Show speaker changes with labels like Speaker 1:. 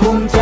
Speaker 1: พ